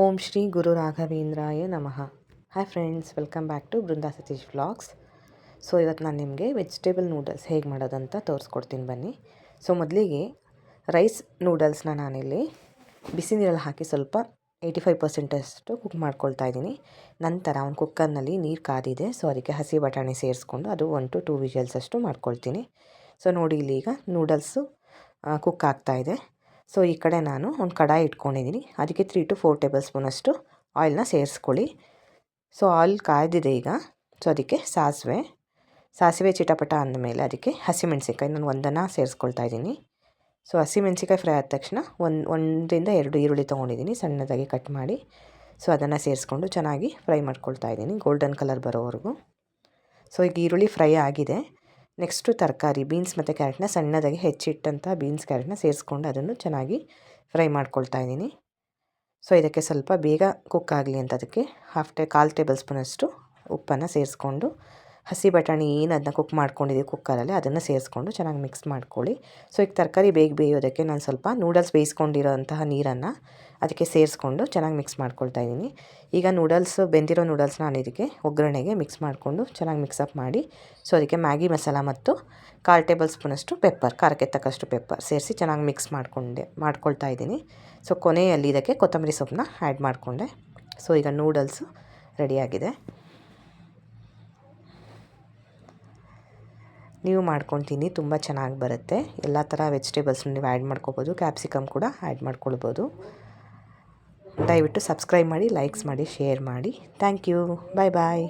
ಓಂ ಶ್ರೀ ಗುರು ರಾಘವೇಂದ್ರಾಯ ನಮಃ. Hi friends welcome back to Brinda Satish vlogs so ಇವತ್ತು ನಾನು ನಿಮಗೆ ವೆಜಿಟೇಬಲ್ ನೂಡಲ್ಸ್ ಹೇಗೆ ಮಾಡೋದಂತ ತೋರಿಸ್ಕೊಡ್ತೀನಿ ಬನ್ನಿ. ಸೊ ಮೊದಲಿಗೆ ರೈಸ್ ನೂಡಲ್ಸ್ನ ನಾನಿಲ್ಲಿ ಬಿಸಿ ನೀರಲ್ಲಿ ಹಾಕಿ ಸ್ವಲ್ಪ ಏಯ್ಟಿ ಫೈವ್ ಪರ್ಸೆಂಟಷ್ಟು ಕುಕ್ ಮಾಡ್ಕೊಳ್ತಾ ಇದ್ದೀನಿ. ನಂತರ ಒಂದು ಕುಕ್ಕರ್ನಲ್ಲಿ ನೀರು ಕಾದಿದೆ ಸೊ ಅದಕ್ಕೆ ಹಸಿ ಬಟಾಣಿ ಸೇರಿಸ್ಕೊಂಡು ಅದು ಒನ್ ಟು ಟೂ ವಿಜಲ್ಸ್ ಅಷ್ಟು ಮಾಡ್ಕೊಳ್ತೀನಿ. ಸೊ ನೋಡಿ ಇಲ್ಲಿ ಈಗ ನೂಡಲ್ಸು ಕುಕ್ ಆಗ್ತಾಯಿದೆ ಸೊ, ಈ ಕಡೆ ನಾನು ಒಂದು ಕಡಾಯಿ ಇಟ್ಕೊಂಡಿದ್ದೀನಿ. ಅದಕ್ಕೆ ತ್ರೀ ಟು ಫೋರ್ ಟೇಬಲ್ ಸ್ಪೂನಷ್ಟು ಆಯಿಲ್ನ ಸೇರಿಸ್ಕೊಳ್ಳಿ. ಸೊ ಆಯಿಲ್ ಕಾಯ್ದಿದೆ ಈಗ. ಸೊ, ಅದಕ್ಕೆ ಸಾಸಿವೆ. ಸಾಸಿವೆ ಚಿಟಪಟ ಅಂದಮೇಲೆ ಅದಕ್ಕೆ ಹಸಿಮೆಣ್ಸಿನ್ಕಾಯಿ. ನಾನು ಒಂದನ್ನು ಸೇರಿಸ್ಕೊಳ್ತಾ ಇದ್ದೀನಿ. ಸೊ ಹಸಿಮೆಣ್ಸಿಕಾಯಿ ಫ್ರೈ ಆದ ತಕ್ಷಣ ಒಂದು, ಒಂದರಿಂದ ಎರಡು ಈರುಳ್ಳಿ ತೊಗೊಂಡಿದ್ದೀನಿ, ಸಣ್ಣದಾಗಿ ಕಟ್ ಮಾಡಿ. ಸೊ, ಅದನ್ನು ಸೇರಿಸ್ಕೊಂಡು ಚೆನ್ನಾಗಿ ಫ್ರೈ ಮಾಡ್ಕೊಳ್ತಾ ಇದ್ದೀನಿ ಗೋಲ್ಡನ್ ಕಲರ್ ಬರೋವರೆಗೂ. ಸೊ, ಈಗ ಈರುಳ್ಳಿ ಫ್ರೈ ಆಗಿದೆ. ನೆಕ್ಸ್ಟು ತರಕಾರಿ, ಬೀನ್ಸ್ ಮತ್ತು ಕ್ಯಾರೆಟ್ನ ಸಣ್ಣದಾಗಿ ಹೆಚ್ಚಿಟ್ಟಂಥ ಬೀನ್ಸ್, ಕ್ಯಾರೆಟ್ನ ಸೇರಿಸ್ಕೊಂಡು ಅದನ್ನು ಚೆನ್ನಾಗಿ ಫ್ರೈ ಮಾಡ್ಕೊಳ್ತಾ ಇದ್ದೀನಿ. ಸೊ, ಇದಕ್ಕೆ ಸ್ವಲ್ಪ ಬೇಗ ಕುಕ್ ಆಗಲಿ ಅಂತ ಅದಕ್ಕೆ ಹಾಫ್ ಟೇ ಕಾಲು ಟೇಬಲ್ ಸ್ಪೂನಷ್ಟು ಉಪ್ಪನ್ನು ಸೇರಿಸ್ಕೊಂಡು, ಹಸಿ ಬಟಾಣಿ ಏನು ಅದನ್ನ ಕುಕ್ ಮಾಡ್ಕೊಂಡಿದ್ದೀವಿ ಕುಕ್ಕರಲ್ಲಿ ಅದನ್ನು ಸೇರಿಸ್ಕೊಂಡು ಚೆನ್ನಾಗಿ ಮಿಕ್ಸ್ ಮಾಡ್ಕೊಳ್ಳಿ. ಸೊ, ಈಗ ತರಕಾರಿ ಬೇಗ ಬೇಯೋದಕ್ಕೆ ನಾನು ಸ್ವಲ್ಪ ನೂಡಲ್ಸ್ ಬೇಯಿಸ್ಕೊಂಡಿರೋ ಅಂತಹ ನೀರನ್ನು ಅದಕ್ಕೆ ಸೇರಿಸ್ಕೊಂಡು ಚೆನ್ನಾಗಿ ಮಿಕ್ಸ್ ಮಾಡ್ಕೊಳ್ತಾ ಇದ್ದೀನಿ. ಈಗ ನೂಡಲ್ಸ್ ಬೆಂದಿರೋ ನೂಡಲ್ಸ್ ನಾನು ಇದಕ್ಕೆ ಒಗ್ಗರಣೆಗೆ ಮಿಕ್ಸ್ ಮಾಡಿಕೊಂಡು ಚೆನ್ನಾಗಿ ಮಿಕ್ಸಪ್ ಮಾಡಿ ಸೊ ಅದಕ್ಕೆ ಮ್ಯಾಗಿ ಮಸಾಲ ಮತ್ತು ಕಾಲು ಟೇಬಲ್ ಸ್ಪೂನಷ್ಟು ಪೆಪ್ಪರ್ ಖಾರಕ್ಕೆ ತಕ್ಕಷ್ಟು ಪೆಪ್ಪರ್ ಸೇರಿಸಿ ಚೆನ್ನಾಗಿ ಮಿಕ್ಸ್ ಮಾಡಿಕೊಂಡೆ, ಮಾಡ್ಕೊಳ್ತಾ ಇದ್ದೀನಿ. ಸೊ ಕೊನೆಯಲ್ಲಿ ಇದಕ್ಕೆ ಕೊತ್ತಂಬರಿ ಸೊಪ್ಪನ್ನ ಆ್ಯಡ್ ಮಾಡಿಕೊಂಡೆ. ಸೊ ಈಗ ನೂಡಲ್ಸು ರೆಡಿಯಾಗಿದೆ ನೀವು ಮಾಡ್ಕೊತೀನಿ ತುಂಬ ಚೆನ್ನಾಗಿ ಬರುತ್ತೆ. ಎಲ್ಲ ಥರ ವೆಜಿಟೇಬಲ್ಸ್ ನೀವು ಆ್ಯಡ್ ಮಾಡ್ಕೋಬೋದು ಕ್ಯಾಪ್ಸಿಕಮ್ ಕೂಡ ಆ್ಯಡ್ ಮಾಡ್ಕೊಳ್ಬೋದು. ದಯವಿಟ್ಟು ಸಬ್ಸ್ಕ್ರೈಬ್ ಮಾಡಿ ಲೈಕ್ಸ್ ಮಾಡಿ ಶೇರ್ ಮಾಡಿ ಥ್ಯಾಂಕ್ ಯು ಬಾಯ್ ಬಾಯ್